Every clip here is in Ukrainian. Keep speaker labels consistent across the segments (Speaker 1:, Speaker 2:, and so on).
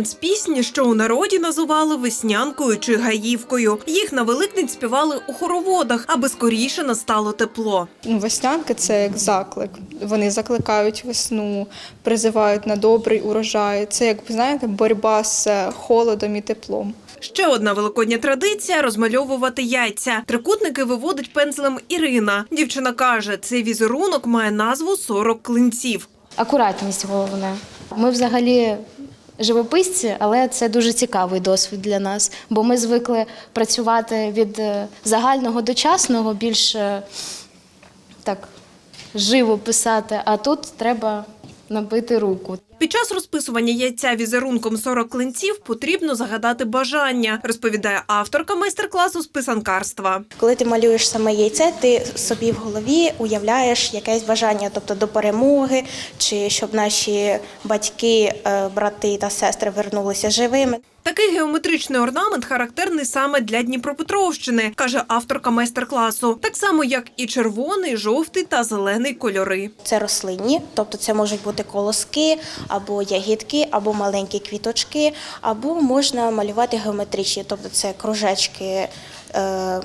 Speaker 1: сенс пісні, що у народі називали веснянкою чи гаївкою. Їх на Великдень співали у хороводах, аби скоріше настало тепло.
Speaker 2: Ну, веснянки це як заклик. Вони закликають весну, призивають на добрий урожай. Це як знаєте, боротьба з е, холодом і теплом.
Speaker 1: Ще одна великодня традиція розмальовувати яйця. Трикутники виводить пензлем Ірина. Дівчина каже, цей візерунок має назву «40 клинців.
Speaker 3: Акуратність головне. Ми взагалі живописці, але це дуже цікавий досвід для нас, бо ми звикли працювати від е, загального до частного, більш так живо писати, а тут треба набити руку.
Speaker 1: Під час розписування яйця візерунком 40 клинців потрібно загадати бажання, розповідає авторка майстер-класу з писанкарства.
Speaker 4: Коли ти малюєш саме яйце, ти собі в голові уявляєш якесь бажання, тобто до перемоги, чи щоб наші батьки, е, брати та сестри вернулися живими.
Speaker 1: Такий геометричний орнамент характерний саме для Дніпропетровщини, каже авторка майстер-класу. Так само, як і червоний, жовтий та зелений кольори.
Speaker 4: Це рослинні, тобто це можуть бути колоски, або ягідки, або маленькі квіточки, або можна малювати геометричні, тобто це кружечки. Е-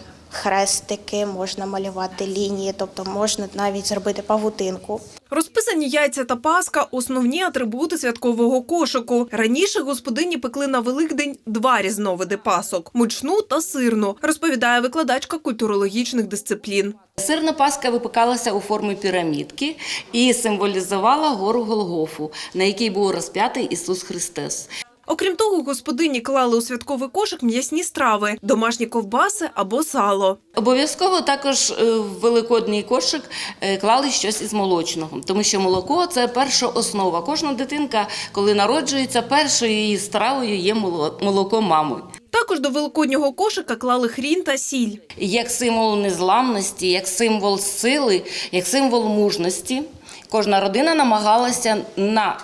Speaker 4: Хрестики, можна малювати лінії, тобто можна навіть зробити павутинку.
Speaker 1: Розписані яйця та паска – основні атрибути святкового кошику. Раніше господині пекли на Великдень два різновиди пасок – мучну та сирну, розповідає викладачка культурологічних дисциплін.
Speaker 5: Сирна паска випекалася у формі пірамідки і символізувала гору Голгофу, на якій був розп'ятий Ісус Христос.
Speaker 1: Окрім того, господині клали у святковий кошик м'ясні страви – домашні ковбаси або сало.
Speaker 5: Обов'язково також е, в великодній кошик е, клали щось із молочного, тому що молоко це перша основа. Кожна дитинка, коли народжується, першою її стравою є моло- молоко мами.
Speaker 1: Також до великоднього кошика клали хрін та сіль.
Speaker 5: Як символ незламності, як символ сили, як символ мужності, кожна родина намагалася на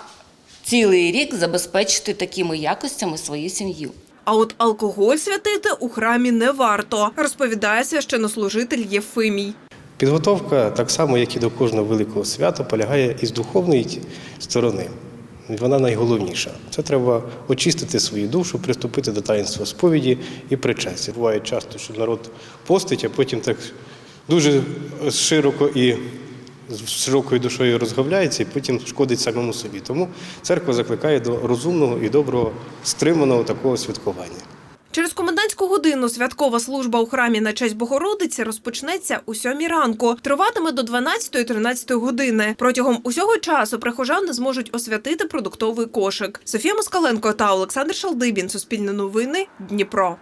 Speaker 5: цілий рік забезпечити такими якостями свою сім'ю.
Speaker 1: А от алкоголь святити у храмі не варто, розповідає священнослужитель Єфимій.
Speaker 6: Підготовка, так само, як і до кожного великого свята, полягає із духовної сторони. Вона найголовніша. Це треба очистити свою душу, приступити до таїнства сповіді і причастя. Буває часто, що народ постить, а потім так дуже широко і з широкою душою розговляється, і потім шкодить самому собі. Тому церква закликає до розумного і доброго, стриманого такого святкування.
Speaker 1: Через комендантську годину святкова служба у храмі на честь Богородиці розпочнеться у сьомій ранку. Триватиме до 12-13 години. Протягом усього часу прихожани зможуть освятити продуктовий кошик. Софія Москаленко та Олександр Шалдибін. Суспільне новини. Дніпро.